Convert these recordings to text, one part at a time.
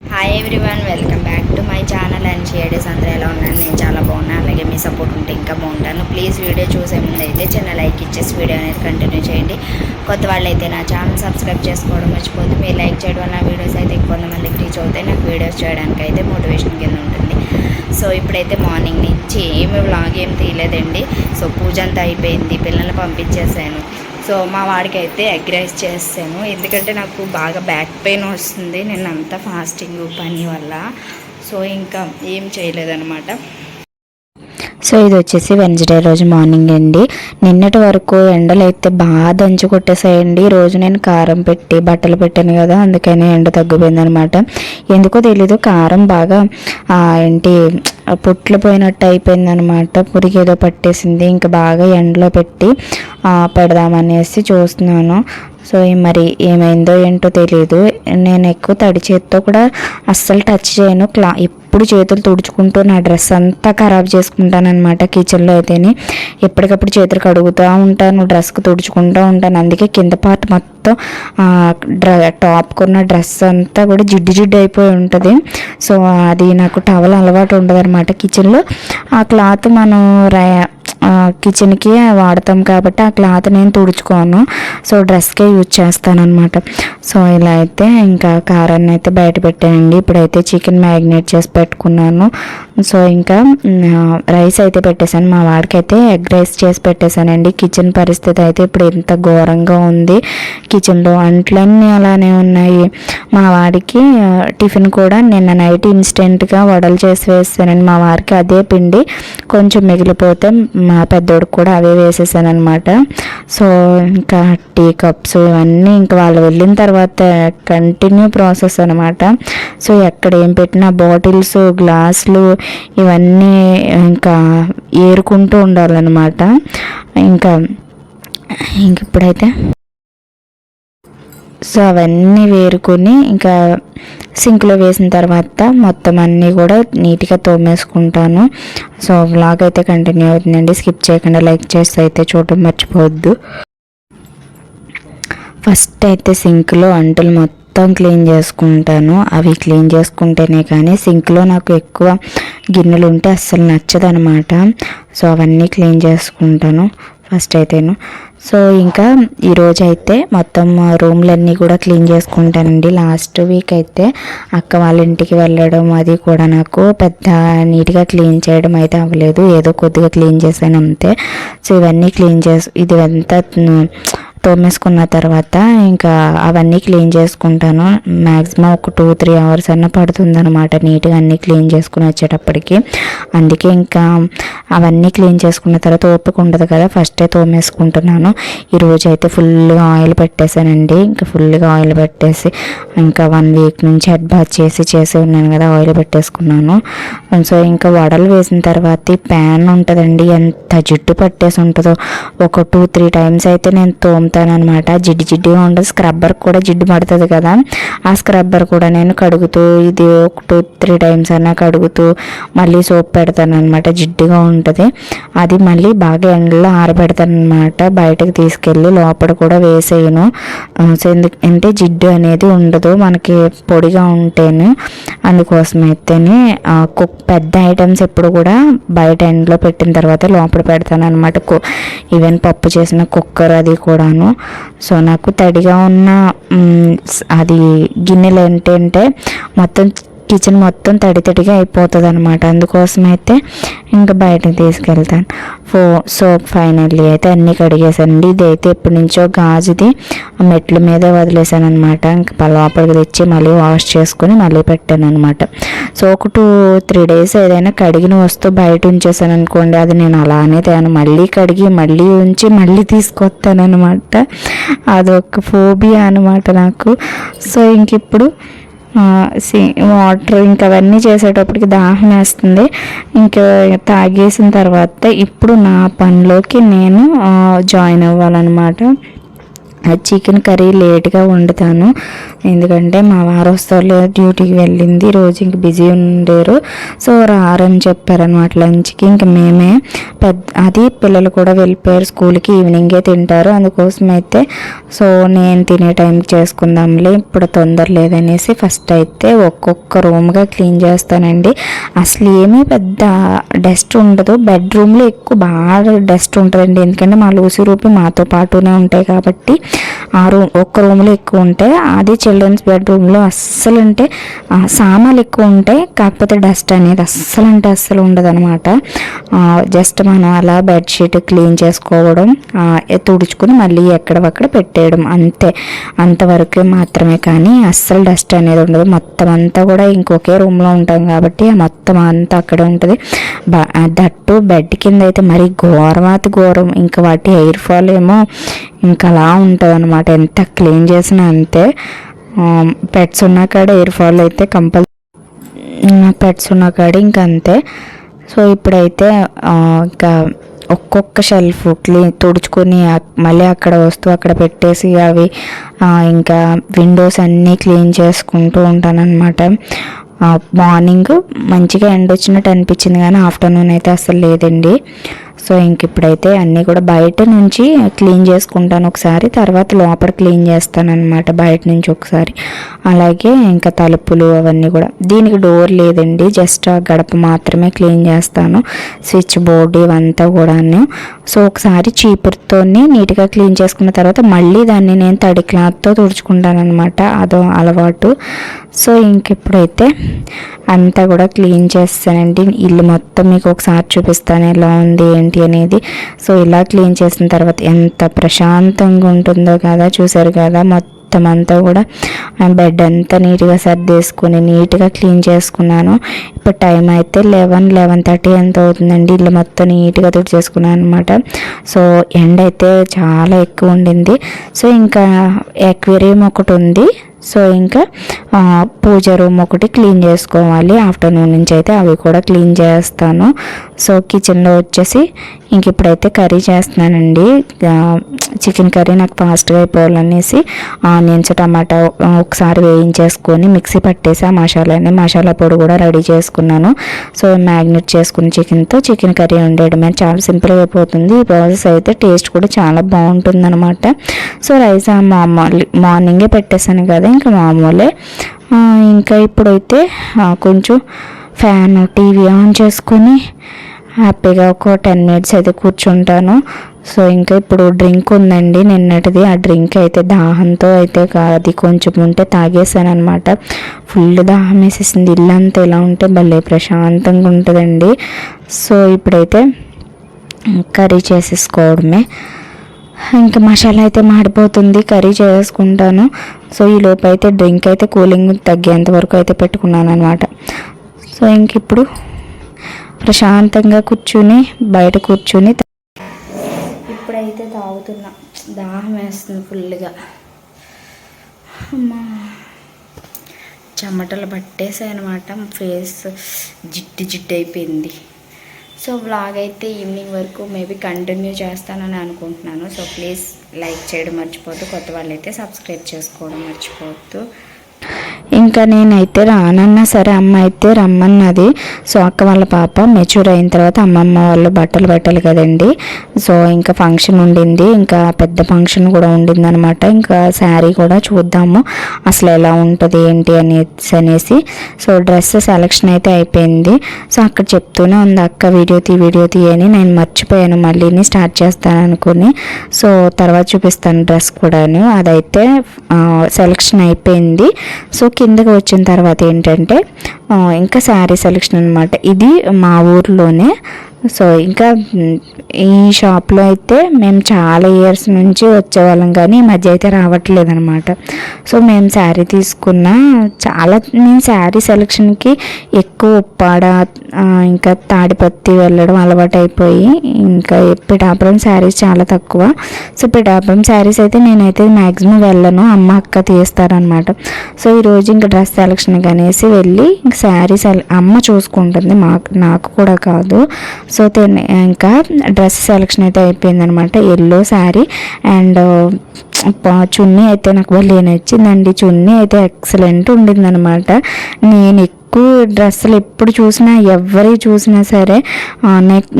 Hi everyone welcome back to my channel and షేడీస్ అందరూ ఎలా ఉన్నాను నేను చాలా బాగున్నాను. అలాగే మీ సపోర్ట్ ఉంటే ఇంకా బాగుంటాను. ప్లీజ్ వీడియో చూసే ముందు అయితే చిన్న లైక్ ఇచ్చేసి వీడియో అనేది కంటిన్యూ చేయండి. కొత్త వాళ్ళు అయితే నా ఛానల్ సబ్స్క్రైబ్ చేసుకోవడం మర్చిపోతే మీరు లైక్ చేయడం వల్ల వీడియోస్ అయితే కొంతమందికి రీచ్ అవుతాయి. నాకు వీడియోస్ చేయడానికి అయితే మోటివేషన్ కింద ఉంటుంది. సో ఇప్పుడైతే మార్నింగ్ నుంచి ఏమి వ్లాగ్ ఏం తీయలేదండి. సో పూజ అంతా అయిపోయింది. పిల్లల్ని పంపించేసాను సో మా వాడికి అయితే ఎగ్ రైస్ చేస్తాను. ఎందుకంటే నాకు బాగా బ్యాక్ పెయిన్ వస్తుంది నేను అంతా ఫాస్టింగ్ పని వల్ల. సో ఇంకా ఏం చేయలేదన్నమాట. సో ఇది వచ్చేసి వెన్స్డే రోజు మార్నింగ్ అండి. నిన్నటి వరకు ఎండలు అయితే బాగా దంచి కొట్టేసాయండి రోజు నేను కారం పెట్టి బట్టలు పెట్టాను కదా అందుకని ఎండ తగ్గిపోయింది అనమాట ఎందుకో తెలీదు కారం బాగా ఏంటి పుట్లు పోయినట్టు అయిపోయింది అనమాట పురికి ఏదో పట్టేసింది ఇంకా బాగా ఎండలో పెట్టి పెడదామనేసి చూస్తున్నాను. సో మరి ఏమైందో ఏంటో తెలియదు నేను ఎక్కువ తడి చేతితో కూడా అస్సలు టచ్ చేయను. క్లా ఎప్పుడు చేతులు తుడుచుకుంటూ నా డ్రెస్ అంతా ఖరాబ్ చేసుకుంటాను అనమాట కిచెన్లో అయితేనే. ఎప్పటికప్పుడు చేతులు కడుగుతూ ఉంటాను డ్రెస్కి తుడుచుకుంటూ ఉంటాను. అందుకే కింద పార్ట్ మొత్తం డ్ర టాప్కున్న డ్రెస్ అంతా కూడా జిడ్డు జిడ్డు అయిపోయి ఉంటుంది. సో అది నాకు టవల్ అలవాటు ఉండదు అనమాట కిచెన్లో ఆ క్లాత్ మనం రయా కిచెన్కి వాడతాం కాబట్టి ఆ క్లాత్ నేను తుడుచుకోను. సో డ్రెస్కే యూజ్ చేస్తాను అనమాట సో ఇలా అయితే ఇంకా కారాన్ని అయితే బయట పెట్టానండి. ఇప్పుడైతే చికెన్ మ్యారినేట్ చేసి పెట్టుకున్నాను. సో ఇంకా రైస్ అయితే పెట్టేశాను. మా వాడికి అయితే ఎగ్ రైస్ చేసి పెట్టేశానండి. కిచెన్ పరిస్థితి అయితే ఇప్పుడు ఎంత ఘోరంగా ఉంది. కిచెన్లో అంట్లన్నీ అలానే ఉన్నాయి. మా వాడికి టిఫిన్ కూడా నిన్న నైట్ ఇన్స్టెంట్గా వడలు చేసి వేస్తానండి మా వారికి అదే పిండి కొంచెం మిగిలిపోతే మా పెద్దోడికి కూడా అవే వేసేసాను అనమాట సో ఇంకా టీ కప్స్ ఇవన్నీ ఇంకా వాళ్ళు వెళ్ళిన తర్వాత కంటిన్యూ ప్రాసెస్ అనమాట సో ఎక్కడ ఏం పెట్టినా బాటిల్స్ గ్లాసులు ఇవన్నీ ఇంకా ఏరుకుంటూ ఉండాలన్నమాట. ఇంకా ఇంక ఇప్పుడైతే సో అవన్నీ వేరుకొని ఇంకా సింక్లో వేసిన తర్వాత మొత్తం అన్నీ కూడా నీట్గా తోమేసుకుంటాను. సో వ్లాగ్ అయితే కంటిన్యూ అవుతుందండి. స్కిప్ చేయకుండా లైక్ చేస్తే అయితే చూడటం మర్చిపోవద్దు. ఫస్ట్ అయితే సింక్లో అంటులు మొత్తం క్లీన్ చేసుకుంటాను. అవి క్లీన్ చేసుకుంటేనే కానీ సింక్లో నాకు ఎక్కువ గిన్నెలు ఉంటే అస్సలు నచ్చదనమాట. సో అవన్నీ క్లీన్ చేసుకుంటాను. ఫస్ట్ అయితేను. సో ఇంకా ఈరోజు అయితే మొత్తం రూమ్లన్నీ కూడా క్లీన్ చేసుకుంటానండి. లాస్ట్ వీక్ అయితే అక్క వాళ్ళ ఇంటికి వెళ్ళడం అది కూడా నాకు పెద్ద నీట్గా క్లీన్ చేయడం అయితే అవ్వలేదు. ఏదో కొద్దిగా క్లీన్ చేశాను అంతే. సో ఇవన్నీ క్లీన్ చేసి ఇది అంతా తోమేసుకున్న తర్వాత ఇంకా అవన్నీ క్లీన్ చేసుకుంటాను. మ్యాక్సిమం ఒక టూ త్రీ అవర్స్ అన్న పడుతుంది అనమాట నీట్గా అన్నీ క్లీన్ చేసుకుని వచ్చేటప్పటికి. అందుకే ఇంకా అవన్నీ క్లీన్ చేసుకున్న తర్వాత ఓపిక ఉండదు కదా ఫస్టే తోమేసుకుంటున్నాను. ఈరోజు అయితే ఫుల్గా ఆయిల్ పెట్టేశానండి. ఇంకా ఫుల్గా ఆయిల్ పెట్టేసి ఇంకా వన్ వీక్ నుంచి హెడ్ బాత్ చేసి చేసి ఉన్నాను కదా ఆయిల్ పెట్టేసుకున్నాను. సో ఇంకా వడలు వేసిన తర్వాత ప్యాన్ ఉంటుందండి ఎంత జిడ్డు పట్టేసి ఉంటుందో. ఒక టూ త్రీ టైమ్స్ అయితే నేను తోముతానమాట జిడ్డు జిడ్డుగా ఉండదు స్క్రబ్బర్ కూడా జిడ్డు పడుతుంది కదా. ఆ స్క్రబ్బర్ కూడా నేను కడుగుతూ ఇది ఒక టూ త్రీ టైమ్స్ అన్నా కడుగుతూ మళ్ళీ సోప్ పెడతాను అనమాట జిడ్డుగా ఉంటుంది. అది మళ్ళీ బాగా ఎండలో ఆరబెడతాను అనమాట బయటకు తీసుకెళ్ళి లోపల కూడా వేసేయను. ఎందుకు అంటే జిడ్డు అనేది ఉండదు. మనకి పొడిగా ఉంటేనే అందుకోసం అయితేనే కుక్ పెద్ద ఐటమ్స్ ఎప్పుడు కూడా బయట ఎండలో పెట్టిన తర్వాత లోపల పెడతాను అనమాట ఈవెన్ పప్పు చేసిన కుక్కర్ అది కూడాను. సో నాకు తడిగా ఉన్న అది గిన్నెలు ఏంటంటే మొత్తం కిచెన్ మొత్తం తడి తడిగా అయిపోతుంది అనమాట అందుకోసం అయితే ఇంకా బయటకు తీసుకెళ్తాను. ఫో సోప్ ఫైనల్లీ అయితే అన్నీ కడిగేశానండి ఇది అయితే ఎప్పటి నుంచో గాజుది ఆ మెట్ల మీద వదిలేసాను అనమాట ఇంకా లోపలికి తెచ్చి మళ్ళీ వాష్ చేసుకుని మళ్ళీ పెట్టాను అనమాట సో ఒక టూ త్రీ డేస్ ఏదైనా కడిగిన వస్తువు బయట ఉంచేసాను అనుకోండి అది నేను అలానే తేను. మళ్ళీ కడిగి మళ్ళీ ఉంచి మళ్ళీ తీసుకొస్తాను అనమాట అదొక ఫోబియా అనమాట నాకు. సో ఇంక ఇప్పుడు సీ వాటర్ ఇంకా అవన్నీ చేసేటప్పటికి దాహం వేస్తుంది. ఇంకా తాగేసిన తర్వాత ఇప్పుడు నా పనిలోకి నేను జాయిన్ అవ్వాలన్నమాట. చికెన్ కర్రీ లేట్గా వండుతాను. ఎందుకంటే మా వారు వస్తారు డ్యూటీకి వెళ్ళింది. రోజు ఇంక బిజీ ఉండేరు. సో రారని చెప్పారనమాట లంచ్కి. ఇంక మేమే పెద్ద అది పిల్లలు కూడా వెళ్ళిపోయారు స్కూల్కి. ఈవినింగే తింటారు. అందుకోసం అయితే సో నేను తినే టైంకి చేసుకుందాంలే. ఇప్పుడు తొందర లేదనేసి ఫస్ట్ అయితే ఒక్కొక్క రూమ్గా క్లీన్ చేస్తానండి. అసలు ఏమీ పెద్ద డస్ట్ ఉండదు. బెడ్రూమ్లో ఎక్కువ బాగా డస్ట్ ఉంటుందండి. ఎందుకంటే మా లూసి రూపి మాతో పాటునే ఉంటాయి కాబట్టి ఆ రూమ్ ఒక్క రూమ్లో ఎక్కువ ఉంటే అది చిల్డ్రన్స్ బెడ్రూమ్లో అస్సలు అంటే సామాన్లు ఎక్కువ ఉంటాయి కాకపోతే డస్ట్ అనేది అస్సలు అంటే అస్సలు ఉండదు అనమాట జస్ట్ మనం అలా బెడ్షీట్ క్లీన్ చేసుకోవడం తుడుచుకుని మళ్ళీ ఎక్కడవక్కడ పెట్టేయడం అంతే. అంతవరకే మాత్రమే కానీ అస్సలు డస్ట్ అనేది ఉండదు. మొత్తం అంతా కూడా ఇంకొకే రూమ్లో ఉంటాం కాబట్టి ఆ మొత్తం అంతా అక్కడే ఉంటుంది. బ- దట్టు బెడ్ కింద అయితే మరీ ఘోరమాతి ఘోరం. ఇంకా వాటి హెయిర్ ఫాల్ ఏమో ఇంకా అలా ఉంటుంది అనమాట ఎంత క్లీన్ చేసినా అంతే. పెట్స్ ఉన్న కాడ ఎయిర్ ఫాల్ అయితే కంపల్సరీ పెట్స్ ఉన్న కాడ ఇంక అంతే సో ఇప్పుడైతే ఇంకా ఒక్కొక్క షెల్ఫ్ క్లీన్ తుడుచుకొని మళ్ళీ అక్కడ వస్తువు అక్కడ పెట్టేసి అవి ఇంకా విండోస్ అన్నీ క్లీన్ చేసుకుంటూ ఉంటానన్నమాట. మార్నింగ్ మంచిగా ఎండ వచ్చినట్టు అనిపించింది కానీ ఆఫ్టర్నూన్ అయితే అసలు లేదండి. సో ఇంక ఇప్పుడైతే అన్నీ కూడా బయట నుంచి క్లీన్ చేసుకుంటాను ఒకసారి తర్వాత లోపల క్లీన్ చేస్తాను అనమాట బయట నుంచి ఒకసారి. అలాగే ఇంకా తలుపులు అవన్నీ కూడా. దీనికి డోర్ లేదండి జస్ట్ ఆ గడప మాత్రమే క్లీన్ చేస్తాను స్విచ్ బోర్డు ఇవంతా కూడా సో ఒకసారి చీపురుతో నీట్గా క్లీన్ చేసుకున్న తర్వాత మళ్ళీ దాన్ని నేను తడి క్లాత్తో తుడుచుకుంటాను అనమాట అదో అలవాటు. సో ఇంక ఇప్పుడైతే అంతా కూడా క్లీన్ చేస్తానండి. ఇల్లు మొత్తం మీకు ఒకసారి చూపిస్తాను ఎలా ఉంది ఏంటి అనేది. సో ఇలా క్లీన్ చేసిన తర్వాత ఎంత ప్రశాంతంగా ఉంటుందో కదా చూసారు కదా. మొత్తం అంతా కూడా బెడ్ అంతా నీట్గా సర్దేసుకుని నీట్గా క్లీన్ చేసుకున్నాను. ఇప్పుడు టైం అయితే లెవెన్ లెవెన్ థర్టీ ఎంత అవుతుందండి. ఇల్లు మొత్తం నీట్గా తుడిచేసుకున్నాను అనమాట సో ఎండ అయితే చాలా ఎక్కువ ఉండింది. సో ఇంకా ఎక్వేరియం ఒకటి ఉంది. సో ఇంకా పూజ రూమ్ ఒకటి క్లీన్ చేసుకోవాలి. ఆఫ్టర్నూన్ నుంచి అయితే అవి కూడా క్లీన్ చేస్తాను. సో కిచెన్లో వచ్చేసి ఇంక ఇప్పుడైతే కర్రీ చేస్తున్నానండి. చికెన్ కర్రీ నాకు ఫాస్ట్గా అయిపోవాలనేసి ఆనియన్స్ టమాటా ఒకసారి వేయించేసుకొని మిక్సీ పట్టేసి ఆ మసాలాని మసాలా పొడి కూడా రెడీ చేసుకున్నాను. సో మ్యాగ్నెట్ చేసుకున్న చికెన్తో చికెన్ కర్రీ ఉండేయడమే చాలా సింపుల్గా అయిపోతుంది. ఈ ప్రాసెస్ అయితే టేస్ట్ కూడా చాలా బాగుంటుంది అనమాట సో రైస్ ఆ మార్నింగే పెట్టేశాను కదా ఇంకా మామూలే. ఇంకా ఇప్పుడైతే కొంచెం ఫ్యాన్ టీవీ ఆన్ చేసుకొని హ్యాపీగా ఒక టెన్ మినిట్స్ అయితే కూర్చుంటాను. సో ఇంకా ఇప్పుడు డ్రింక్ ఉందండి నిన్నటిది. ఆ డ్రింక్ అయితే దాహంతో అయితే అది కొంచెం ఉంటే తాగేసాను అనమాట ఫుల్ దాహం వేసేసింది. ఇల్లంతా ఇలా ఉంటే భలే ప్రశాంతంగా ఉంటుందండి. సో ఇప్పుడైతే కర్రీ చేసేసుకోవడమే. ఇంకా మసాలా అయితే మాడిపోతుంది కర్రీ చేసుకుంటాను. సో ఈ లోపు అయితే డ్రింక్ అయితే కూలింగ్ తగ్గేంత వరకు అయితే పెట్టుకున్నాను అనమాట సో ఇంక ఇప్పుడు ప్రశాంతంగా కూర్చుని బయట కూర్చుని ఇప్పుడైతే తాగుతున్నా. దాహం వేస్తుంది ఫుల్గా అమ్మా. చెమటలు పట్టేసాయి అనమాట ఫేస్ జిడ్డు జిడ్డు అయిపోయింది. సో వ్లాగ్ అయితే ఈవినింగ్ వరకు మేబీ కంటిన్యూ చేస్తానని అనుకుంటున్నాను. సో ప్లీజ్ లైక్ చేయడం మర్చిపోద్దు కొత్త వాళ్ళైతే సబ్స్క్రైబ్ చేసుకోవడం మర్చిపోవద్దు. ఇంకా నేనైతే రానన్నా సరే అమ్మ అయితే రమ్మన్నది. సో అక్క వాళ్ళ పాప మెచ్యూర్ అయిన తర్వాత అమ్మమ్మ వాళ్ళు బట్టలు పెట్టాలి కదండి. సో ఇంకా ఫంక్షన్ ఉండింది. ఇంకా పెద్ద ఫంక్షన్ కూడా ఉండింది అనమాట ఇంకా శారీ కూడా చూద్దాము. అసలు ఎలా ఉంటుంది ఏంటి అనేసి అనేసి. సో డ్రెస్ సెలక్షన్ అయితే అయిపోయింది. సో అక్కడ చెప్తూనే ఉంది అక్క వీడియో తీ వీడియో తీయని నేను మర్చిపోయాను మళ్ళీని స్టార్ట్ చేస్తాను అనుకుని. సో తర్వాత చూపిస్తాను డ్రెస్ కూడాను. అదైతే సెలక్షన్ అయిపోయింది. సో కిందకి వచ్చిన తర్వాత ఏంటంటే ఇంకా శారీ సెలెక్షన్ అనమాట ఇది మా ఊర్లోనే సో ఇంకా ఈ షాప్లో అయితే మేము చాలా ఇయర్స్ నుంచి వచ్చేవాళ్ళం కానీ ఈ మధ్య అయితే రావట్లేదనమాట సో మేము శారీ తీసుకున్న చాలా నేను శారీ సెలెక్షన్కి ఎక్కువ ఉప్పాడ ఇంకా తాడిపత్తి వెళ్ళడం అలవాటు అయిపోయి ఇంకా పిఠాపురం శారీస్ చాలా తక్కువ. సో పిఠాపురం శారీస్ అయితే నేనైతే మ్యాక్సిమం వెళ్ళను అమ్మ అక్క తీస్తారనమాట సో ఈరోజు ఇంకా డ్రెస్ సెలక్షన్ అనేసి వెళ్ళి ఇంక శారీ సెల అమ్మ చూసుకుంటుంది మాకు నాకు కూడా కాదు. సో ఇంకా డ్రెస్ సెలెక్షన్ అయితే అయిపోయిందనమాట ఎల్లో శారీ అండ్ చున్నీ అయితే నాకు భలే నచ్చిందండి చున్నీ అయితే ఎక్సలెంట్ ఉండిందనమాట నేను ఎక్కువ డ్రెస్సులు ఎప్పుడు చూసినా ఎవరి చూసినా సరే ఆ,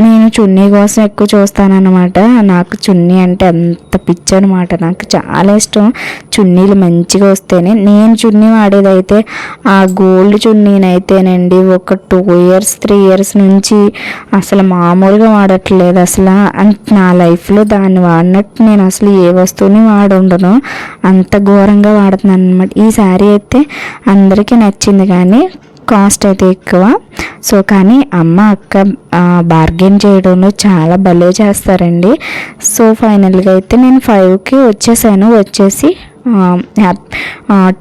నేను చున్నీ కోసం ఎక్కువ చూస్తానన్నమాట. నాకు చున్నీ అంటే అంత పిచ్చి అనమాట నాకు చాలా ఇష్టం చున్నీలు మంచిగా వస్తేనే. నేను చున్నీ వాడేదైతే ఆ గోల్డ్ చున్నీనైతేనండి ఒక టూ ఇయర్స్ త్రీ ఇయర్స్ నుంచి అసలు మామూలుగా వాడట్లేదు. అసలు నా లైఫ్లో దాన్ని వాడినట్టు నేను అసలు ఏ వస్తువుని వాడుండను. అంత ఘోరంగా వాడుతున్నాను అనమాట ఈ శారీ అయితే అందరికీ నచ్చింది కానీ కాస్ట్ అయితే ఎక్కువ. సో కానీ అమ్మ అక్క బార్గెన్ చేయడంలో చాలా భలే చేస్తారండి. సో ఫైనల్గా అయితే నేను ఫైవ్కి వచ్చేసాను. వచ్చేసి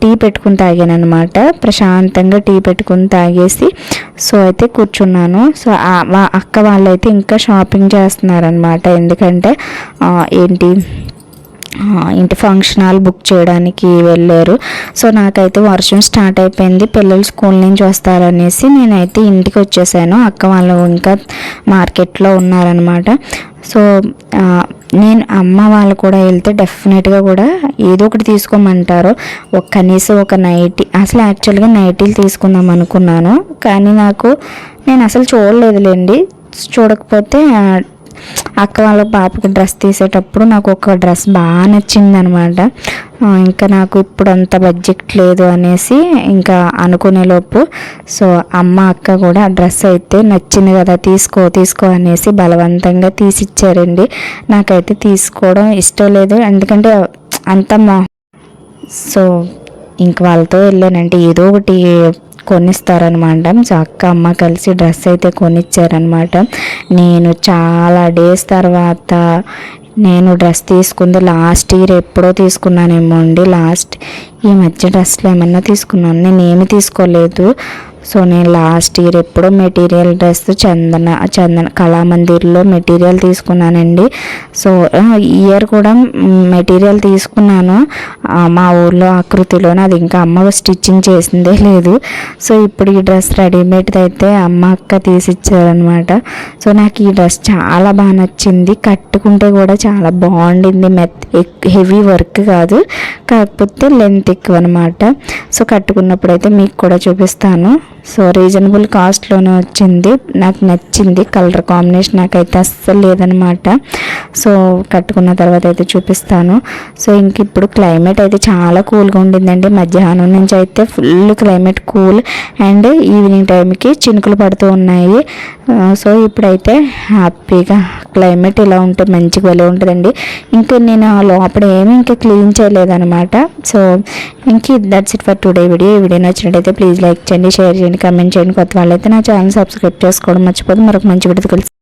టీ పెట్టుకుని తాగాను అనమాట ప్రశాంతంగా టీ పెట్టుకుని తాగేసి సో అయితే కూర్చున్నాను. సో ఆ అక్క వాళ్ళైతే ఇంకా షాపింగ్ చేస్తున్నారనమాట ఎందుకంటే ఏంటి ఇంటి ఫంక్షన్ హాల్ బుక్ చేయడానికి వెళ్ళారు. సో నాకైతే వర్షం స్టార్ట్ అయిపోయింది. పిల్లలు స్కూల్ నుంచి వస్తారనేసి నేనైతే ఇంటికి వచ్చేసాను. అక్క వాళ్ళు ఇంకా మార్కెట్లో ఉన్నారనమాట సో నేను అమ్మ వాళ్ళు కూడా వెళ్తే డెఫినెట్గా కూడా ఏదో ఒకటి తీసుకోమంటారు. ఒక కనీసం ఒక నైటీ అసలు యాక్చువల్గా నైటీలు తీసుకుందాం అనుకున్నాను. కానీ నాకు నేను అసలు చూడలేదులేండి. చూడకపోతే అక్క వాళ్ళ పాపకి డ్రెస్ తీసేటప్పుడు నాకు ఒక డ్రెస్ బాగా నచ్చింది అనమాట ఇంకా నాకు ఇప్పుడు అంత బడ్జెట్ లేదు అనేసి ఇంకా అనుకునేలోపు సో అమ్మ అక్క కూడా ఆ డ్రెస్ అయితే నచ్చింది కదా తీసుకో తీసుకో అనేసి బలవంతంగా తీసిచ్చారండి. నాకైతే తీసుకోవడం ఇష్టం లేదు ఎందుకంటే అంత మా సో ఇంక వాళ్ళతో వెళ్ళానంటే ఏదో ఒకటి కొనిస్తారనమాట. సో అక్క అమ్మ కలిసి డ్రెస్ అయితే కొనిచ్చారనమాట. నేను చాలా డేస్ తర్వాత నేను డ్రెస్ తీసుకుంది లాస్ట్ ఇయర్ ఎప్పుడో తీసుకున్నానేమో అండి. లాస్ట్ ఈ మధ్య డ్రెస్లు ఏమన్నా తీసుకున్నాను. నేను ఏమి తీసుకోలేదు. సో నేను లాస్ట్ ఇయర్ ఎప్పుడో మెటీరియల్ డ్రెస్ చందన చందన కళామందిర్లో మెటీరియల్ తీసుకున్నానండి. సో ఈ ఇయర్ కూడా మెటీరియల్ తీసుకున్నాను. మా ఊర్లో ఆకృతిలోనే అది ఇంకా అమ్మ స్టిచ్చింగ్ చేసిందే లేదు. సో ఇప్పుడు ఈ డ్రెస్ రెడీమేడ్ అయితే అమ్మ అక్క తీసిచ్చారనమాట సో నాకు ఈ డ్రెస్ చాలా బాగా నచ్చింది. కట్టుకుంటే కూడా చాలా బాగుండింది. మెత్ హెవీ వర్క్ కాదు. కాకపోతే లెంత్ ఎక్కువ అనమాట సో కట్టుకున్నప్పుడు అయితే మీకు కూడా చూపిస్తాను. సో రీజనబుల్ కాస్ట్లోనే వచ్చింది. నాకు నచ్చింది కలర్ కాంబినేషన్ నాకైతే అస్సలు లేదనమాట. సో కట్టుకున్న తర్వాత అయితే చూపిస్తాను. సో ఇంక ఇప్పుడు క్లైమేట్ అయితే చాలా కూల్గా ఉండిందండి. మధ్యాహ్నం నుంచి అయితే full climate cool and evening టైంకి చినుకులు పడుతూ ఉన్నాయి. సో ఇప్పుడైతే హ్యాపీగా క్లైమేట్ ఇలా ఉంటే మంచిగా వెళ్ళి ఉంటుందండి. ఇంకా నేను ఆ లోపల ఏమీ ఇంకా క్లీన్ చేయలేదన్నమాట సో ఇంక that's it for today video ఈ వీడియో నచ్చినట్టయితే ప్లీజ్ లైక్ చేయండి షేర్ చేయండి కమెంట్ చేయండి. కొత్త వాళ్ళైతే నా ఛానల్ సబ్స్క్రైబ్ చేసుకోవడం మర్చిపోదు మరొక మంచి వీడియో కలిసి